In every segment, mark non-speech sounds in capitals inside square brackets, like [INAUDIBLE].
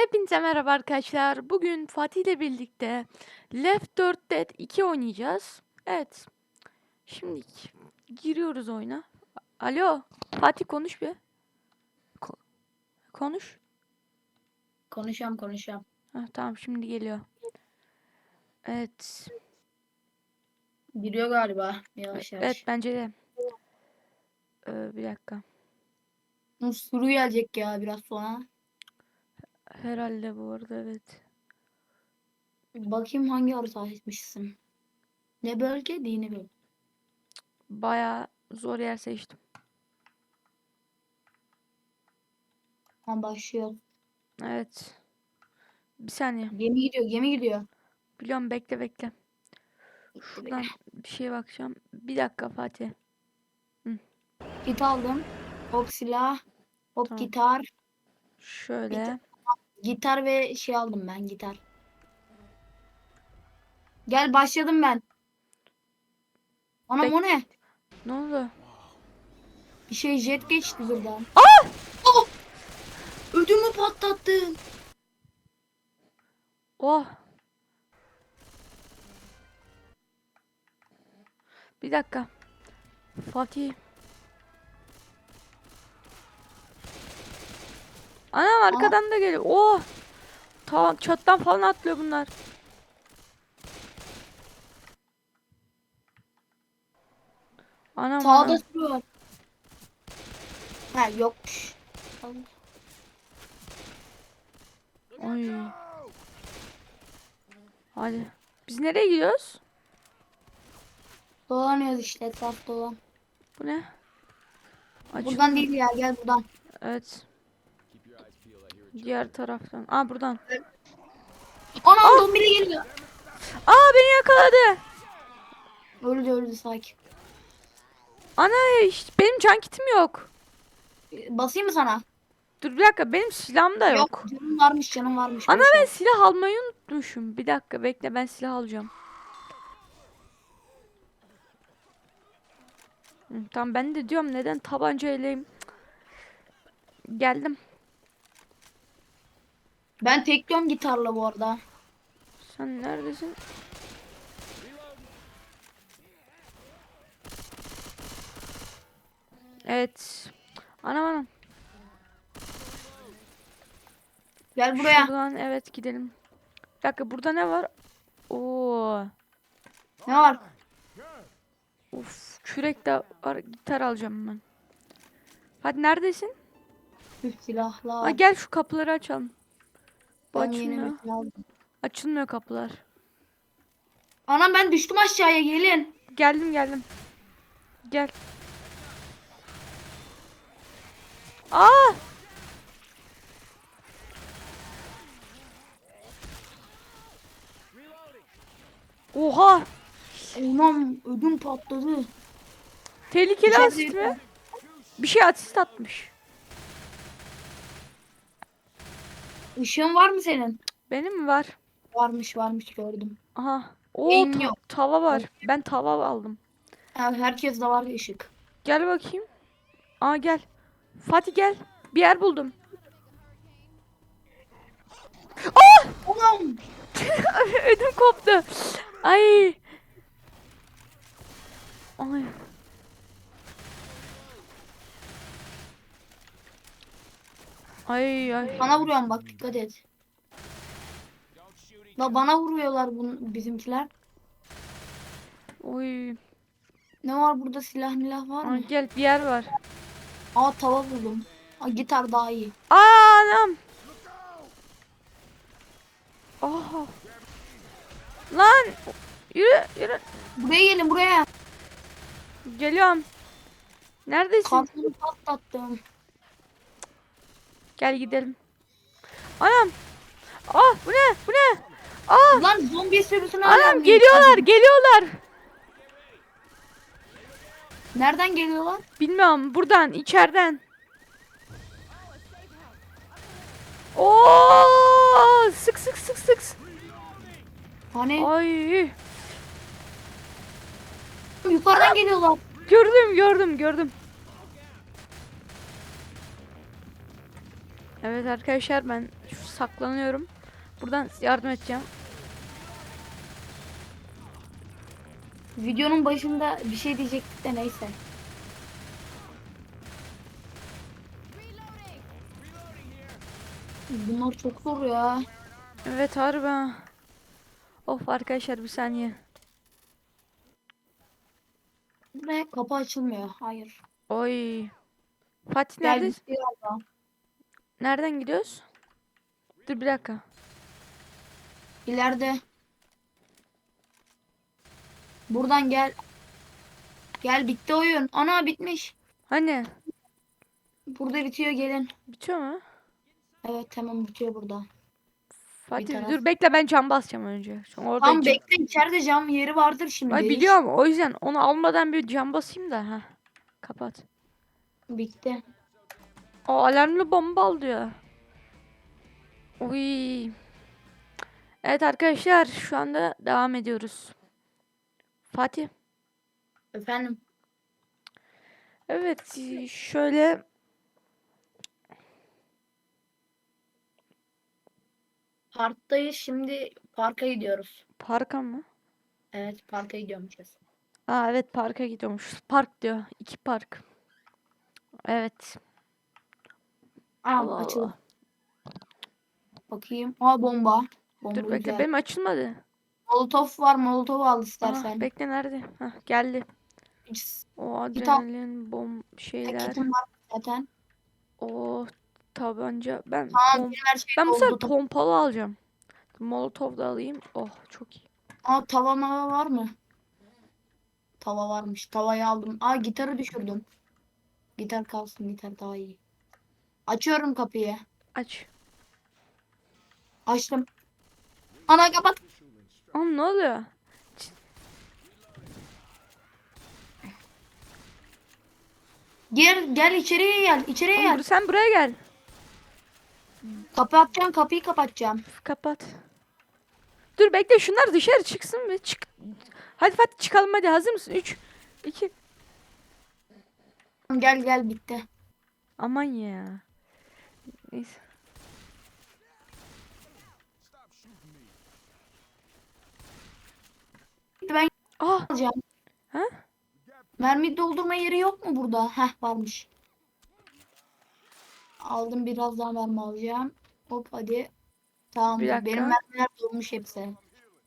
Hepinize merhaba arkadaşlar. Bugün Fatih ile birlikte Left 4 Dead 2 oynayacağız. Evet. Şimdi giriyoruz oyuna. Alo. Fatih konuş bir. Ko- konuş. Konuşuyorum konuşuyorum. Heh, tamam şimdi geliyor. Evet. Giriyor galiba yavaş yavaş. Evet bence de. Ee, bir dakika. Suru gelecek ya biraz sonra. Herhalde bu arada evet. Bakayım hangi harita seçmişsin. Ne bölge? Dini bölge. Baya zor yer seçtim. Tamam başlıyor. Evet. Bir saniye. Gemi gidiyor gemi gidiyor. Biliyorum bekle bekle. Şuradan bir şeye bakacağım. Bir dakika Fatih. Git aldım. Hop silah. Hop Tamam. gitar. Şöyle. Gitar ve şey aldım ben gitar. Gel başladım ben. Anam Bek- o ne? Ne oldu? Bir şey jet geçti buradan. Aa! Oh! Ödümü patlattın. Oh. Bir dakika. Fatih. Anam arkadan da geliyor. Oh. Tamam çattan falan atlıyor bunlar. Anam Sağda sürü var. Ha yokmuş. Oy. Hadi. Biz nereye gidiyoruz? Dolanıyoruz işte etraf dolan. Bu ne? Aç. Buradan değil ya gel buradan. Evet. Diğer taraftan. Aa buradan. Anam zombi geliyor. Aa beni yakaladı. Öldü öldü sakin. Ana işte benim can kitim yok. Basayım mı sana? Dur bir dakika benim silahım da yok. Canım varmış canım varmış. Ana boş ben ver. silah almayı unutmuşum. Bir dakika bekle ben silah alacağım. Hı, Tamam ben de diyorum neden tabanca eleyim. Geldim. Ben tekliyorum gitarla bu arada. Sen neredesin? Evet. Anam anam. Gel buraya. Şuradan evet gidelim. Bir dakika burada ne var? Oo. Ne var? Uf, kürek de var. Gitar alacağım ben. Hadi neredesin? Silahlar. Ha, gel şu kapıları açalım. Bu Ben yeni açılmıyor. bir aldım. Açılmıyor kapılar. Anam ben düştüm aşağıya gelin. Geldim geldim. Gel. Aa! Oha! Anam ödüm patladı. Tehlikeli İçeride asist mi? Bir şey asist atmış. Işığın var mı senin? Benim mi var? Varmış varmış gördüm. Aha. Oo Benim ta- yok. tava var. Ben tava aldım. Ya herkes de var ışık. Gel bakayım. Aa gel. Fatih gel. Bir yer buldum. Anam. [LAUGHS] Ödüm koptu. Ay. Ay. Ay ay. Bana vuruyorum bak dikkat et. La bana vuruyorlar bun bizimkiler. Oy. Ne var burada silah milah var Aa, mı? gel bir yer var. Aa tava buldum. Aa, gitar daha iyi. Aa anam. Aha. Lan. Yürü yürü. Buraya gelin buraya. Geliyorum. Neredesin? Kafamı patlattım. Gel gidelim. Anam. Ah bu ne? Bu ne? Ah. Lan zombi sürüsünü Anam geliyorlar, geliyorlar. Nereden geliyorlar? Bilmiyorum buradan, içeriden. Oo! Sık sık sık sık. Hani Ay. yukarıdan geliyorlar. Gördüm, gördüm, gördüm. Evet arkadaşlar ben şu saklanıyorum. Buradan yardım edeceğim. Videonun başında bir şey diyecektik de neyse. Bunlar çok zor ya. Evet harbi. ha. Of arkadaşlar bir saniye. Ne? Kapı açılmıyor. Hayır. Oy. Fatih neredesin? da. Nereden gidiyoruz? Dur bir dakika. İleride. Buradan gel. Gel bitti oyun. Ana bitmiş. Hani? Burada bitiyor gelin. Bitiyor mu? Evet tamam bitiyor burada. Fatih taraf. dur bekle ben cam basacağım önce. Sonra orada Tam cam- bekle içeride cam yeri vardır şimdi. Ay biliyorum o yüzden onu almadan bir cam basayım da. ha. Kapat. Bitti. O alarmlı bomba al diyor. Uy. Evet arkadaşlar şu anda devam ediyoruz. Fatih. Efendim. Evet şöyle Parktayız şimdi parka gidiyoruz. parka mı? Evet parka gidiyormuşuz. Aa evet parka gidiyormuş. Park diyor. İki park. Evet. Aa Allah açıldı. Bakayım. Aa bomba. Bomba Dur bekle benim açılmadı. Molotof var. Molotof al Aa, istersen. bekle nerede? Hah geldi. O adrenalin bom şeyler. var zaten. O tabanca. Ben Tamam pom- şey ben bu sefer pompalı alacağım. Molotov da alayım. Oh çok iyi. Aa tava mava var mı? Tava varmış. Tavayı aldım. Aa gitarı düşürdüm. Gitar kalsın. Gitar daha iyi. Açıyorum kapıyı. Aç. Açtım. Ana kapat. Oğlum ne oluyor? Gel gel içeriye gel. İçeriye Oğlum, gel. sen buraya gel. Kapatacağım kapıyı kapatacağım. Kapat. Dur bekle şunlar dışarı çıksın mı? Çık. Hadi Fatih çıkalım hadi hazır mısın? 3 2 Gel gel bitti. Aman ya. Neyse. Ben Ah alacağım. Ha? Mermi doldurma yeri yok mu burada? Heh varmış. Aldım biraz daha mermi alacağım. Hop hadi. Tamam benim mermiler dolmuş hepsi.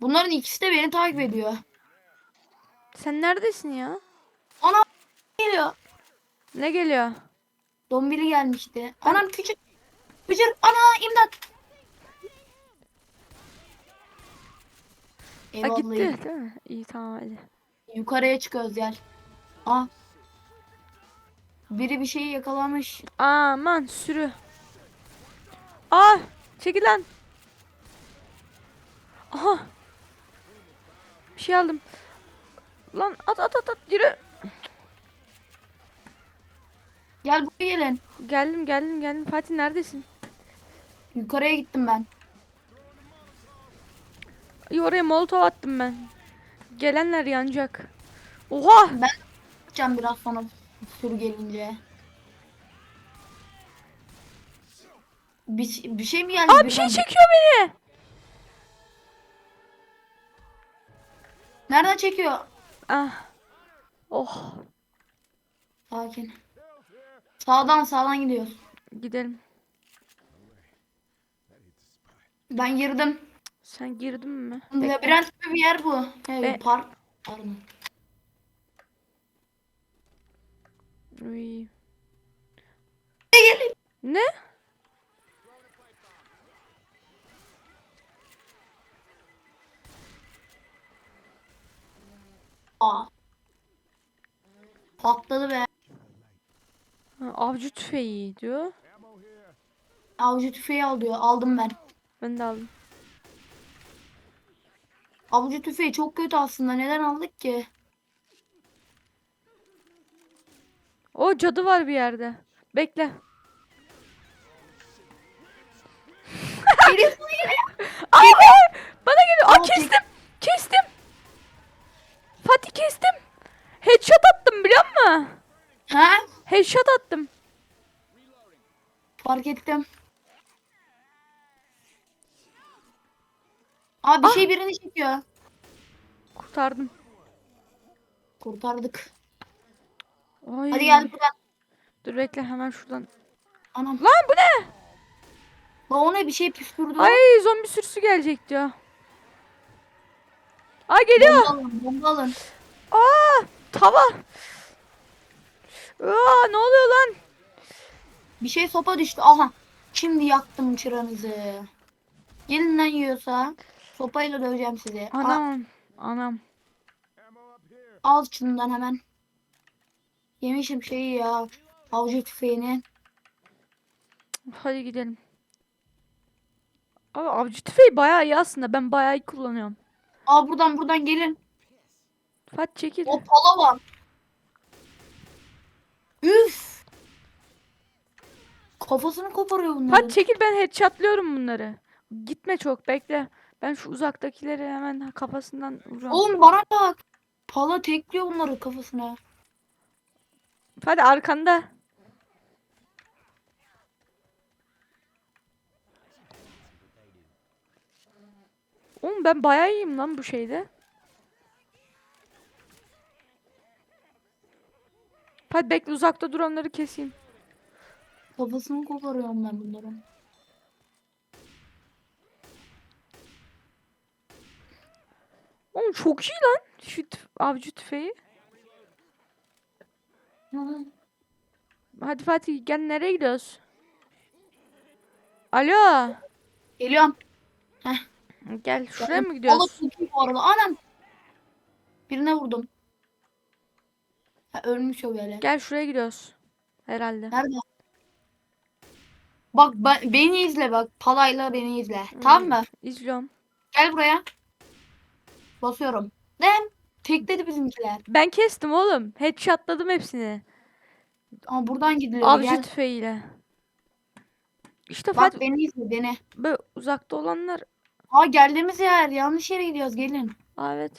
Bunların ikisi de beni takip ediyor. sen neredesin ya? Ana geliyor. Ne geliyor? Dombili gelmişti. Anam küçük. Bıcır. Ana imdat. Ha Eyvallah. gitti değil mi? İyi tamam hadi. Yukarıya çıkıyoruz gel. Aa. Biri bir şeyi yakalamış. Aman sürü. Ah çekil lan. Aha. Bir şey aldım. Lan at at at at yürü. Gel buraya gelin. Geldim geldim geldim. Fatih neredesin? Yukarıya gittim ben. İyi oraya molotov attım ben. Gelenler yanacak. Oha! Ben yapacağım biraz sonra sürü gelince. Bir, bir şey mi geldi? Aa bir şey çekiyor beni. Nereden çekiyor? Ah. Oh. Sakin. Sağdan sağdan gidiyoruz. Gidelim. Ben girdim. Sen girdin mi? Labirent gibi bir yer bu. Evet, E- park. Pardon. Uy. Ne? Aa. Patladı be. Ha, avcı tüfeği diyor. Avcı tüfeği al diyor. Aldım ben. Ben de aldım. Avcı tüfeği çok kötü aslında. Neden aldık ki? O cadı var bir yerde. Bekle. [LAUGHS] Aa, bana geliyor. Aa Aa, kestim. Kestim. Fatih kestim. Headshot attım biliyor musun? Ha? Headshot attım. Fark ettim. Aa bir Ah! şey birini çekiyor. Kurtardım. Kurtardık. Ay. Hadi gel buradan. Dur bekle hemen şuradan. Anam. Lan bu ne? Lan o ne bir şey püskürdü. Ay zombi sürüsü gelecek diyor. Ay geliyor. Bomba alın, bomba alın. Aa tava. Aa ne oluyor lan? Bir şey sopa düştü. Aha. Şimdi yaktım çıranızı. Gelin lan yiyorsa. Sopayla döveceğim sizi. Anam. Anam. al şundan hemen. Yemişim şeyi ya. Avcı tüfeğini. Hadi gidelim. Abi avcı tüfeği bayağı iyi aslında. Ben bayağı iyi kullanıyorum. Aa buradan buradan gelin. Fatih çekil. O pala var. Üf. Kafasını koparıyor bunların. Fatih çekil ben headshotlıyorum bunları. Gitme çok bekle. Ben şu uzaktakileri hemen kafasından vuruyorum. Oğlum bana bak. Pala tekliyor bunları kafasına. Hadi arkanda. Oğlum ben bayağı iyiyim lan bu şeyde. Hadi bekle uzakta duranları keseyim. Kafasını koparıyorum ben bunların. Oğlum çok iyi lan şu avcı tüfeği. Hadi Fatih gel nereye gidiyoruz? Alo. Geliyorum. Gel şuraya mı Pala gidiyoruz? çok iyi bu arada. Anam. Birine vurdum. Ha, ölmüş o böyle. Gel şuraya gidiyoruz. Herhalde. Nerede? Bak ben- beni izle bak. Palayla beni izle. Tamam mı? İzliyorum. Gel buraya. Basıyorum. Dem. Tekledi bizimkiler. Ben kestim oğlum. Headshotladım hepsini. Ama buradan gidiliyor. Avcı Gel. tüfeğiyle. İşte Bak beni izle beni. böyle uzakta olanlar Aa geldiğimiz yer. Yanlış yere gidiyoruz. Gelin. Aa, evet.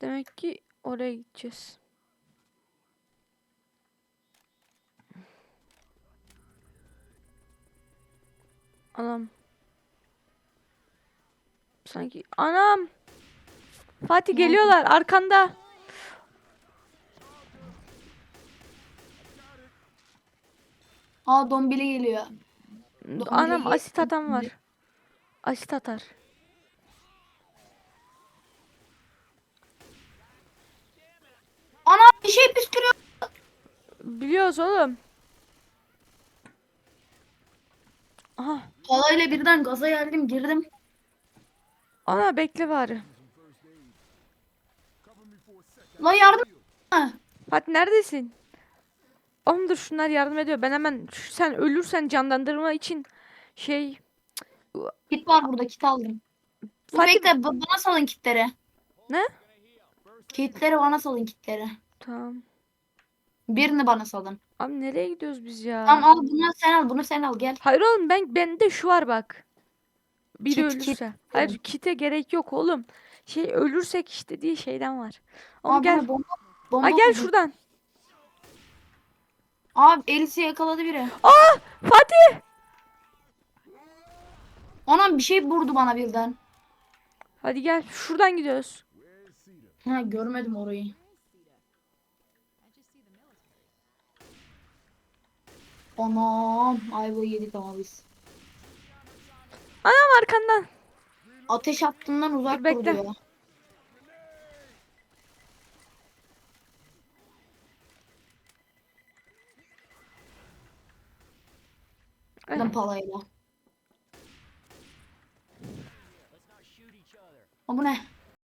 Demek ki oraya gideceğiz. Anam. Sanki anam. Fatih geliyorlar arkanda. Aa dombili geliyor. Anam Dombili- asit atan var. Asit atar. Ana bir şey püskürüyor. Biliyoruz oğlum. Aha. Palayla birden gaza geldim girdim. Ana bekle bari. Lan yardım. Fatih neredesin? Oğlum dur şunlar yardım ediyor. Ben hemen sen ölürsen canlandırma için şey Kit var burada kit aldım. Dur Fatih- bekle ba- bana salın kitleri. Ne? Kitleri bana salın kitleri. tamam. Birini bana salın. Abi nereye gidiyoruz biz ya? Tamam al bunu sen al bunu sen al gel. Hayır oğlum ben bende şu var bak. Biri Kit, kit ölürse. Hayır diyorum. kite gerek yok oğlum. Şey ölürsek işte diye şeyden var. Oğlum Aa, gel. bomba, bomba Ha gel buldum. şuradan. Abi Elis'i yakaladı biri. Aa Fatih. Anam bir şey vurdu bana birden. Hadi gel şuradan gidiyoruz. Ha görmedim orayı. Anam ayvayı yedik ama biz. Anam arkandan. Ateş hattından uzak Dur, bekle. duruyor. Eh, Ben palayla. Aa, bu ne?